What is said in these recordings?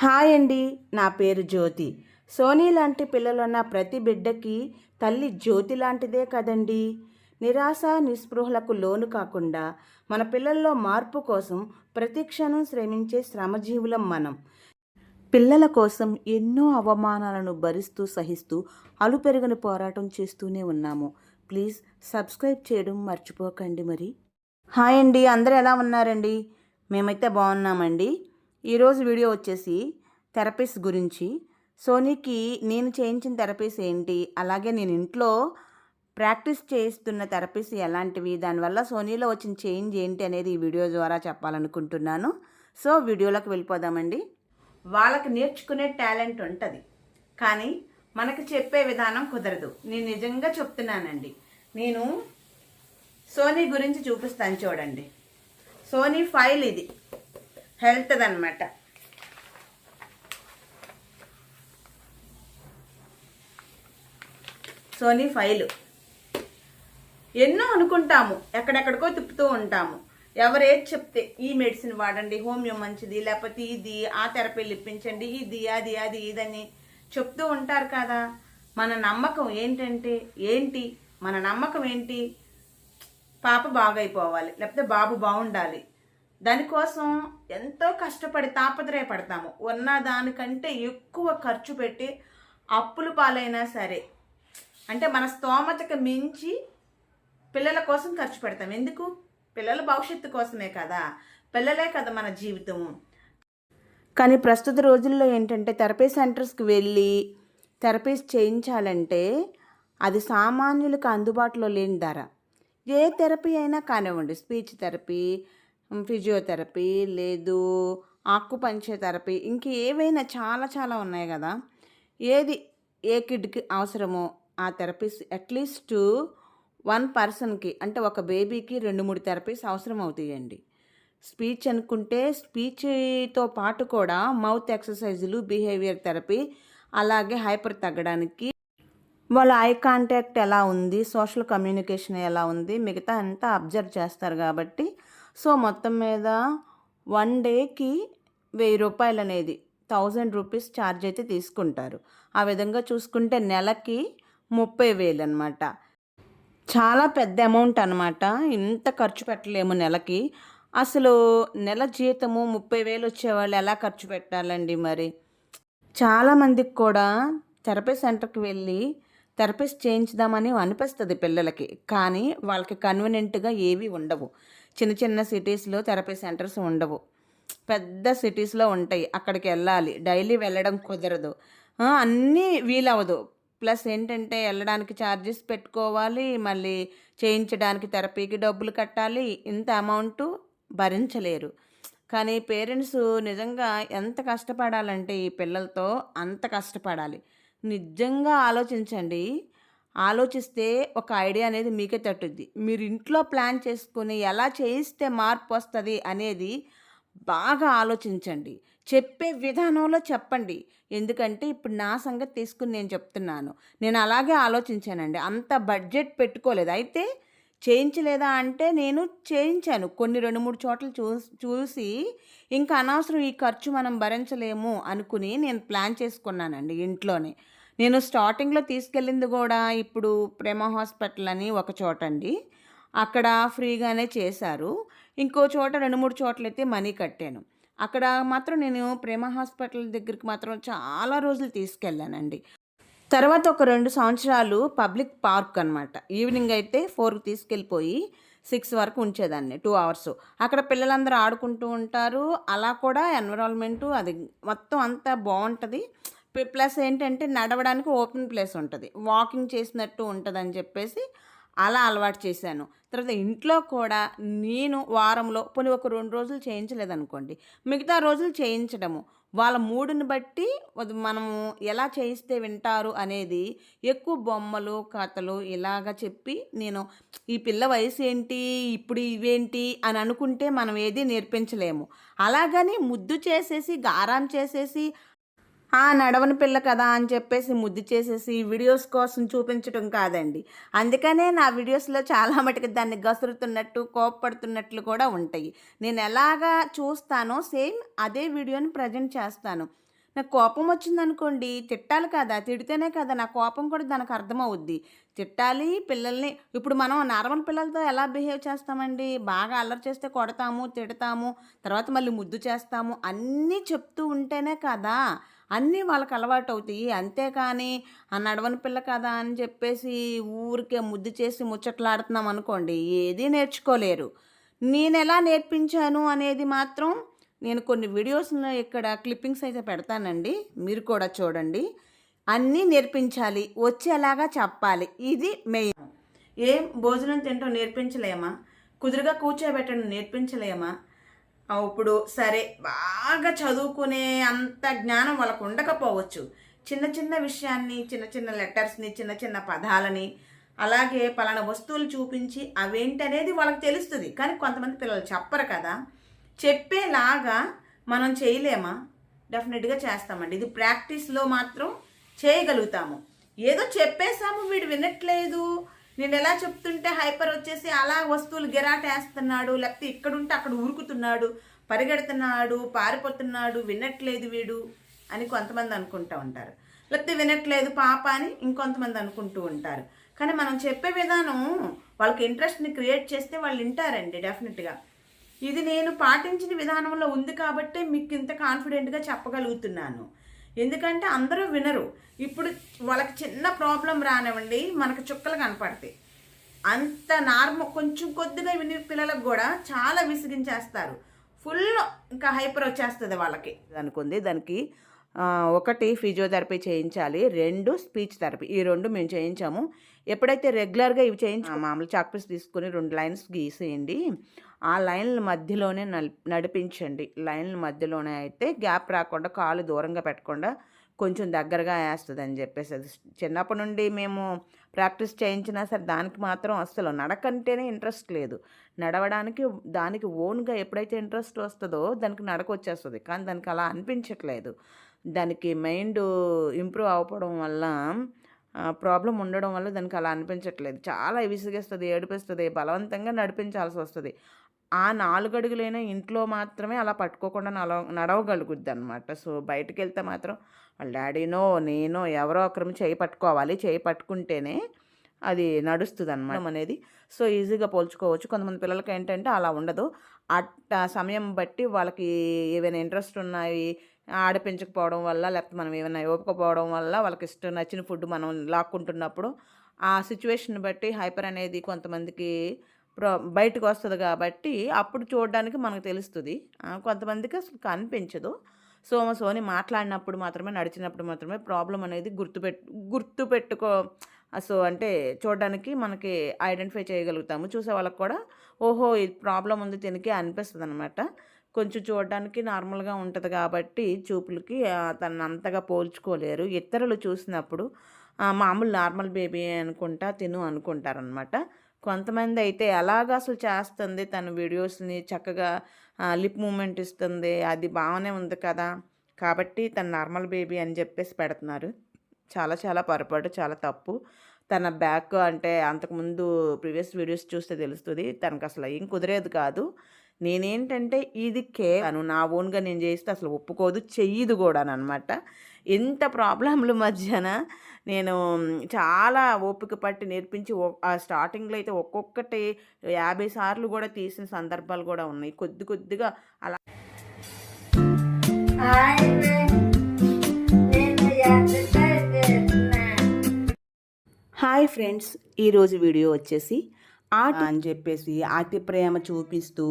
Hi అండి నా పేరు జ్యోతి. సోనీ లాంటి పిల్లలున్న ప్రతి బిడ్డకి తల్లి జ్యోతి లాంటిదే కదండి. నిరాశ నిస్పృహలకు లోను కాకుండా మన పిల్లల్లో మార్పు కోసం ప్రతిక్షణం శ్రమించే శ్రమజీవులం మనం. పిల్లల కోసం ఎన్నో అవమానాలను భరిస్తూ సహిస్తూ అలుపెరగని పోరాటం చేస్తూనే ఉన్నాము. ప్లీజ్ సబ్స్క్రైబ్ చేయడం మర్చిపోకండి మరి. హాయ్ అండి అందరూ ఎలా ఉన్నారండి? మేమైతే బాగున్నామండి. ఈరోజు వీడియో వచ్చేసి థెరపీస్ గురించి. సోనీకి నేను చేయించిన థెరపీస్ ఏంటి? అలాగే నేను ఇంట్లో ప్రాక్టీస్ చేస్తున్న థెరపీస్ ఎలాంటివి? దానివల్ల సోనీలో వచ్చిన చేంజ్ ఏంటి అనేది ఈ వీడియో ద్వారా చెప్పాలనుకుంటున్నాను. సో వీడియోలోకి వెళ్ళిపోదామండి. వాళ్ళకి నేర్చుకునే టాలెంట్ ఉంటుంది. కానీ మనకు చెప్పే విధానం కుదరదు. నేను నిజంగా చెప్తున్నానండి. నేను సోనీ గురించి చూపిస్తాను చూడండి. సోనీ ఫైల్ ఇది. హెల్త్ అనమాట సోనీ ఫైల్. ఎన్నో అనుకుంటాము ఎక్కడెక్కడికో తిప్పుతూ ఉంటాము. ఎవరేది చెప్తే ఈ మెడిసిన్ వాడండి హోమియో మంచిది లేకపోతే ఇది ఆ థెరపీ ఇప్పించండి ఇది అది అది ఇదని చెప్తూ ఉంటారు కదా. మన నమ్మకం ఏంటంటే ఏంటి? మన నమ్మకం ఏంటి? పాప బాగైపోవాలి లేకపోతే బాబు బాగుండాలి. దానికోసం ఎంతో కష్టపడి తాపత్రయపడతాము. ఉన్న దానికంటే ఎక్కువ ఖర్చు పెట్టి అప్పులు పాలైనా సరే. అంటే మన స్తోమతకు మించి పిల్లల కోసం ఖర్చు పెడతాం. ఎందుకు? పిల్లల భవిష్యత్తు కోసమే కదా. పిల్లలే కదా మన జీవితం కానీ ప్రస్తుత రోజుల్లో ఏంటంటే థెరపీ సెంటర్స్కి వెళ్ళి థెరపీస్ చేయించాలంటే అది సామాన్యులకు అందుబాటులో లేని ధర. ఏ థెరపీ అయినా కానివ్వండి స్పీచ్ థెరపీ ఫిజియోథెరపీ లేదు ఆకుపంచే థెరపీ ఇంక ఏవైనా చాలా చాలా ఉన్నాయి కదా. ఏది ఏ కిడ్కి అవసరమో ఆ థెరపీస్ అట్లీస్ట్ వన్ పర్సన్కి అంటే ఒక బేబీకి రెండు మూడు థెరపీస్ అవసరం అవుతాయండి స్పీచ్ అనుకుంటే స్పీచ్తో పాటు కూడా మౌత్ ఎక్సర్సైజులు బిహేవియర్ థెరపీ అలాగే హైపర్ తగ్గడానికి వాళ్ళ ఐ కాంటాక్ట్ ఎలా ఉంది సోషల్ కమ్యూనికేషన్ ఎలా ఉంది మిగతా అంతా అబ్జర్వ్ చేస్తారు కాబట్టి సో మొత్తం మీద వన్ డేకి వెయ్యి రూపాయలు అనేది థౌజండ్ రూపీస్ ఛార్జ్ అయితే తీసుకుంటారు. ఆ విధంగా చూసుకుంటే నెలకి ముప్పై వేలు అనమాట చాలా పెద్ద అమౌంట్ అనమాట ఇంత ఖర్చు పెట్టలేము నెలకి. అసలు నెల జీతము ముప్పై వేలు వచ్చేవాళ్ళు ఎలా ఖర్చు పెట్టాలండి మరి? చాలామందికి కూడా థెరపీ సెంటర్కి వెళ్ళి థెరపిస్ట్ చేయించుదామని అనిపిస్తుంది పిల్లలకి. కానీ వాళ్ళకి కన్వీనెంట్గా ఏవి ఉండవు. చిన్న చిన్న సిటీస్లో థెరపీ సెంటర్స్ ఉండవు. పెద్ద సిటీస్లో ఉంటాయి. అక్కడికి వెళ్ళాలి. డైలీ వెళ్ళడం కుదరదు. అన్నీ వీలవ్వదు. ప్లస్ ఏంటంటే వెళ్ళడానికి ఛార్జెస్ పెట్టుకోవాలి. మళ్ళీ చేయించడానికి థెరపీకి డబ్బులు కట్టాలి. ఇంత అమౌంట్ భరించలేరు. కానీ పేరెంట్స్ నిజంగా ఎంత కష్టపడాలంటే ఈ పిల్లలతో అంత కష్టపడాలి. నిజంగా ఆలోచించండి. ఆలోచిస్తే ఒక ఐడియా అనేది మీకే తట్టుద్ది. మీరు ఇంట్లో ప్లాన్ చేసుకుని ఎలా చేయిస్తే మార్పు వస్తుంది అనేది బాగా ఆలోచించండి. చెప్పే విధానంలో చెప్పండి. ఎందుకంటే ఇప్పుడు నా సంగతి తీసుకుని నేను చెప్తున్నాను. నేను అలాగే ఆలోచించానండి. అంత బడ్జెట్ పెట్టుకోలేదు. అయితే చేయించలేదా అంటే నేను చేయించాను. కొన్ని రెండు మూడు చోట్ల చూ చూసి ఇంకా అనవసరం ఈ ఖర్చు మనం భరించలేము అనుకుని నేను ప్లాన్ చేసుకున్నానండి ఇంట్లోనే. నేను స్టార్టింగ్లో తీసుకెళ్ళింది కూడా ఇప్పుడు ప్రేమ హాస్పిటల్ అని ఒక చోట అండి. అక్కడ ఫ్రీగానే చేశారు. ఇంకో చోట రెండు మూడు చోట్లయితే మనీ కట్టాను. అక్కడ మాత్రం నేను ప్రేమ హాస్పిటల్ దగ్గరికి మాత్రం చాలా రోజులు తీసుకెళ్ళానండి. తర్వాత ఒక రెండు సంవత్సరాలు పబ్లిక్ పార్క్ అనమాట ఈవినింగ్ అయితే ఫోర్కి తీసుకెళ్ళిపోయి సిక్స్ వరకు ఉంచేదాన్ని టూ అవర్స్. అక్కడ పిల్లలందరూ ఆడుకుంటూ ఉంటారు. అలా కూడా ఎన్విరాన్మెంట్ అది మొత్తం అంతా బాగుంటుంది. ప్లస్ ఏంటంటే నడవడానికి ఓపెన్ ప్లేస్ ఉంటుంది. వాకింగ్ చేసినట్టు ఉంటుంది అని చెప్పేసి అలా అలవాటు చేశాను. తర్వాత ఇంట్లో కూడా నేను వారంలో పోనీ ఒక రెండు రోజులు చేయించలేదనుకోండి మిగతా రోజులు చేయించడము. వాళ్ళ మూడుని బట్టి మనము ఎలా చేయిస్తే వింటారు అనేది ఎక్కువ బొమ్మలు కథలు ఇలాగ చెప్పి నేను ఈ పిల్ల వయసు ఏంటి ఇప్పుడు ఇవేంటి అని అనుకుంటే మనం ఏది నేర్పించలేము. అలాగని ముద్దు చేసేసి గారం చేసేసి ఆ నడవని పిల్ల కదా అని చెప్పేసి ముద్దు చేసేసి వీడియోస్ కోసం చూపించడం కాదండి. అందుకనే నా వీడియోస్లో చాలా మటుకు దాన్ని గసురుతున్నట్టు కోప్పడుతున్నట్లు కూడా ఉంటాయి. నేను ఎలాగా చూస్తానో సేమ్ అదే వీడియోని ప్రజెంట్ చేస్తాను. నాకు కోపం వచ్చిందనుకోండి తిట్టాలి కదా తిడితేనే కదా నా కోపం కూడా దానికి అర్థమవుద్ది. తిట్టాలి పిల్లల్ని ఇప్పుడు మనం నార్మల్ పిల్లలతో ఎలా బిహేవ్ చేస్తామండి? బాగా అల్లరి చేస్తే కొడతాము తిడతాము తర్వాత మళ్ళీ ముద్దు చేస్తాము అన్నీ చెప్తూ ఉంటేనే కదా అన్నీ వాళ్ళకి అలవాటు అవుతాయి అంతేకాని ఆ నడవని పిల్ల కదా అని చెప్పేసి ఊరికే ముద్దు చేసి ముచ్చట్లాడుతున్నాం అనుకోండి ఏది నేర్చుకోలేరు. నేను ఎలా నేర్పించాను అనేది మాత్రం నేను కొన్ని వీడియోస్లో ఇక్కడ క్లిప్పింగ్స్ అయితే పెడతానండి. మీరు కూడా చూడండి. అన్నీ నేర్పించాలి వచ్చేలాగా చెప్పాలి. ఇది మెయిన్. ఏం భోజనం తింటో నేర్పించలేమా? కుదురుగా కూర్చోబెట్టడం నేర్పించలేమా? ఇప్పుడు సరే బాగా చదువుకునే అంత జ్ఞానం వాళ్ళకు ఉండకపోవచ్చు. చిన్న చిన్న విషయాన్ని చిన్న చిన్న లెటర్స్ని చిన్న చిన్న పదాలని అలాగే పలానా వస్తువులు చూపించి అవేంటనేది వాళ్ళకి తెలుస్తుంది. కానీ కొంతమంది పిల్లలు చెప్పరు కదా. చెప్పేలాగా మనం చేయలేమా? డెఫినెట్గా చేస్తామండి. ఇది ప్రాక్టీస్లో మాత్రం చేయగలుగుతాము. ఏదో చెప్పేశాము వీడు వినట్లేదు నేను ఎలా చెప్తుంటే హైపర్ వచ్చేసి అలా వస్తువులు గిరాటేస్తున్నాడు లేకపోతే ఇక్కడుంటే అక్కడ ఉరుకుతున్నాడు పరిగెడుతున్నాడు పారిపోతున్నాడు వినట్లేదు వీడు అని కొంతమంది అనుకుంటూ ఉంటారు. లేకపోతే వినట్లేదు పాప అని ఇంకొంతమంది అనుకుంటూ ఉంటారు. కానీ మనం చెప్పే విధానం వాళ్ళకి ఇంట్రెస్ట్ని క్రియేట్ చేస్తే వాళ్ళు వింటారండి డెఫినెట్గా. ఇది నేను పాటించిన విధానంలో ఉంది కాబట్టే మీకు ఇంత కాన్ఫిడెంట్గా చెప్పగలుగుతున్నాను. ఎందుకంటే అందరూ వినరు. ఇప్పుడు వాళ్ళకి చిన్న ప్రాబ్లం రానివ్వండి మనకు చుక్కలు కనపడతాయి. అంత నార్మల్ కొంచెం కొద్దిగా విని పిల్లలకు కూడా చాలా విసిగించేస్తారు. ఫుల్ ఇంకా హైపర్ వచ్చేస్తుంది వాళ్ళకి. అనుకుంది. దానికి ఒకటి ఫిజియోథెరపీ చేయించాలి రెండు స్పీచ్ థెరపీ. ఈ రెండు మేము చేయించాము. ఎప్పుడైతే రెగ్యులర్గా ఇవి చేయించా మామూలు చాక్పీస్ తీసుకుని రెండు లైన్స్ గీసేయండి. ఆ లైన్ల మధ్యలోనే నడిపించండి. లైన్ల మధ్యలోనే అయితే గ్యాప్ రాకుండా కాలు దూరంగా పెట్టకుండా కొంచెం దగ్గరగా వేస్తుంది అని చెప్పేసి అది చిన్నప్పటి నుండి మేము ప్రాక్టీస్ చేయించినా సరే దానికి మాత్రం అస్సలు నడకంటేనే ఇంట్రెస్ట్ లేదు. నడవడానికి దానికి ఓన్గా ఎప్పుడైతే ఇంట్రెస్ట్ వస్తుందో దానికి నడక వచ్చేస్తుంది కానీ దానికి అలా అనిపించట్లేదు. దానికి మైండ్ ఇంప్రూవ్ అవ్వడం వల్ల ప్రాబ్లం ఉండడం వల్ల దానికి అలా అనిపించట్లేదు. చాలా విసిగేస్తుంది ఏడిపిస్తుంది బలవంతంగా నడిపించాల్సి వస్తుంది. ఆ నాలుగు అడుగులైనా ఇంట్లో మాత్రమే అలా పట్టుకోకుండా నడవ నడవగలుగుద్ది అనమాట సో బయటకు వెళ్తే మాత్రం వాళ్ళ డాడీనో నేనో ఎవరో ఒకరు చేయి పట్టుకోవాలి చేయి పట్టుకుంటేనే అది నడుస్తుంది అనమాట అనేది. సో ఈజీగా పోల్చుకోవచ్చు. కొంతమంది పిల్లలకి ఏంటంటే అలా ఉండదు. అట్ట సమయం బట్టి వాళ్ళకి ఏవైనా ఇంట్రెస్ట్ ఉన్నాయి ఆడపించకపోవడం వల్ల లేకపోతే మనం ఏమైనా ఇవ్వకపోవడం వల్ల వాళ్ళకి ఇష్టం నచ్చిన ఫుడ్ మనం లాక్కుంటున్నప్పుడు ఆ సిచ్యువేషన్ బట్టి హైపర్ అనేది కొంతమందికి ప్రో బయటకు వస్తుంది కాబట్టి అప్పుడు చూడడానికి మనకు తెలుస్తుంది. కొంతమందికి అసలు కనిపించదు. సో సోని మాట్లాడినప్పుడు మాత్రమే నడిచినప్పుడు మాత్రమే ప్రాబ్లం అనేది గుర్తుపెట్టు గుర్తుపెట్టుకో సో అంటే చూడడానికి మనకి ఐడెంటిఫై చేయగలుగుతాము. చూసే వాళ్ళకి కూడా ఓహో ఇది ప్రాబ్లం ఉంది దీనికి అనిపిస్తుంది అనమాట కొంచెం చూడడానికి నార్మల్గా ఉంటుంది కాబట్టి చూపులకి ఆ, తనని అంతగా పోల్చుకోలేరు. ఇతరులు చూసినప్పుడు మామూలు నార్మల్ బేబీ అనుకుంటా తిను అనుకుంటారనమాట కొంతమంది అయితే ఎలాగ అసలు చేస్తుంది తన వీడియోస్ని చక్కగా లిప్ మూమెంట్ ఇస్తుంది అది బాగానే ఉంది కదా కాబట్టి తన నార్మల్ బేబీ అని చెప్పేసి పెడుతున్నారు. చాలా చాలా పొరపాటు చాలా తప్పు. తన బ్యాక్ అంటే అంతకుముందు ప్రీవియస్ వీడియోస్ చూస్తే తెలుస్తుంది తనకు అసలు ఏం కుదిరేది కాదు. నేనేంటంటే ఇది కేను నా ఓన్గా నేను చేస్తే అసలు ఒప్పుకోదు చెయ్యదు కూడా అనమాట ఎంత ప్రాబ్లంల మధ్యన నేను చాలా ఓపిక పట్టి నేర్పించి స్టార్టింగ్లో అయితే ఒక్కొక్కటి యాభై సార్లు కూడా తీసిన సందర్భాలు కూడా ఉన్నాయి. కొద్ది కొద్దిగా అలా హాయ్ ఫ్రెండ్స్ ఈరోజు వీడియో వచ్చేసి ఆట అని చెప్పేసి అతి ప్రేమ చూపిస్తూ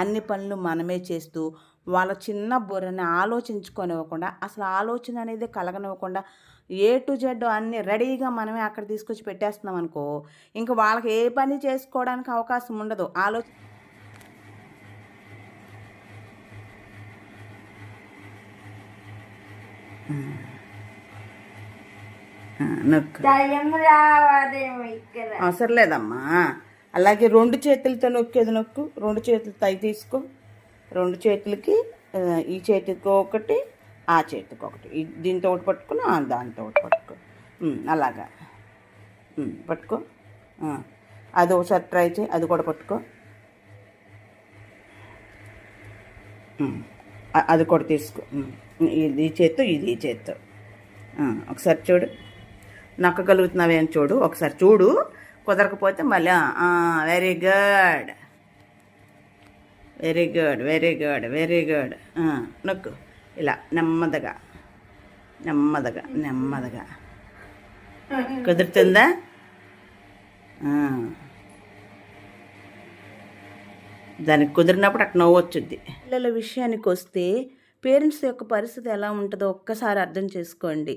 అన్ని పనులు మనమే చేస్తూ వాళ్ళ చిన్న బుర్రని ఆలోచించుకొనివ్వకుండా అసలు ఆలోచన అనేది కలగనివ్వకుండా ఏ టు జెడ్ అన్ని రెడీగా మనమే అక్కడ తీసుకొచ్చి పెట్టేస్తున్నాం అనుకో ఇంకా వాళ్ళకి ఏ పని చేసుకోవడానికి అవకాశం ఉండదు. ఆలోచన నొక్కు. అలాగే రెండు చేతులతో నొక్కేది నొక్కు? రెండు చేతులు తై తీసుకో. రెండు చేతులకి ఈ చేతికి ఒకటి ఆ చేతికి ఒకటి. దీంతో ఒకటి పట్టుకుని దాంతో ఒకటి పట్టుకో. అలాగా. పట్టుకో. అది ఒకసారి ట్రై చేయి అది కూడా పట్టుకో. అది కూడా తీసుకో. ఇది ఈ చేత్తో ఇది ఈ చేత్తో. ఒకసారి చూడు. నక్కగలుగుతున్నావేం చూడు. ఒకసారి చూడు. కుదరకపోతే మళ్ళీ very good very good very good very good నొక్కు. ఇలా నెమ్మదిగా నెమ్మదిగా నెమ్మదిగా. కుదురుతుందా? దానికి కుదిరినప్పుడు అక్కడ నవ్వు వచ్చుద్ది. పిల్లల విషయానికి వస్తే పేరెంట్స్ యొక్క పరిస్థితి ఎలా ఉంటుందో ఒక్కసారి అర్థం చేసుకోండి.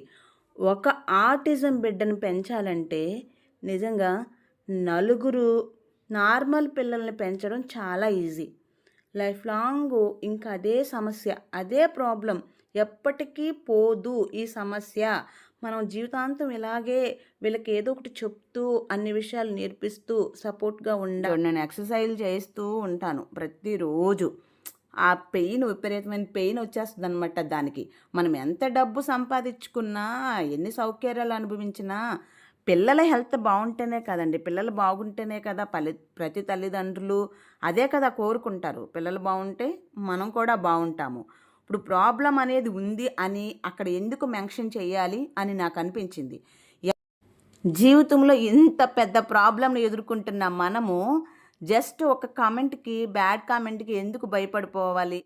ఒక ఆటిజం బిడ్డను పెంచాలంటే నిజంగా నలుగురు నార్మల్ పిల్లల్ని పెంచడం చాలా ఈజీ. లైఫ్ లాంగ్ ఇంకా అదే సమస్య అదే ప్రాబ్లం ఎప్పటికీ పోదు ఈ సమస్య. మనం జీవితాంతం ఇలాగే వీళ్ళకి ఏదో ఒకటి చెప్తూ అన్ని విషయాలు నేర్పిస్తూ సపోర్ట్గా ఉండాలి నేను ఎక్సర్సైజ్ చేస్తూ ఉంటాను ప్రతిరోజు. ఆ పెయిన్ విపరీతమైన పెయిన్ వచ్చేస్తుంది అనమాట దానికి. మనం ఎంత డబ్బు సంపాదించుకున్నా ఎన్ని సౌకర్యాలు అనుభవించినా పిల్లల హెల్త్ బాగుంటేనే కదండి. పిల్లలు బాగుంటేనే కదా పలి ప్రతి తల్లిదండ్రులు అదే కదా కోరుకుంటారు. పిల్లలు బాగుంటే మనం కూడా బాగుంటాము. ఇప్పుడు ప్రాబ్లం అనేది ఉంది అని అక్కడ ఎందుకు మెన్షన్ చేయాలి అని నాకు అనిపించింది. జీవితంలో ఇంత పెద్ద ప్రాబ్లంను ఎదుర్కొంటున్న మనము జస్ట్ ఒక కామెంట్కి బ్యాడ్ కామెంట్కి ఎందుకు భయపడిపోవాలి?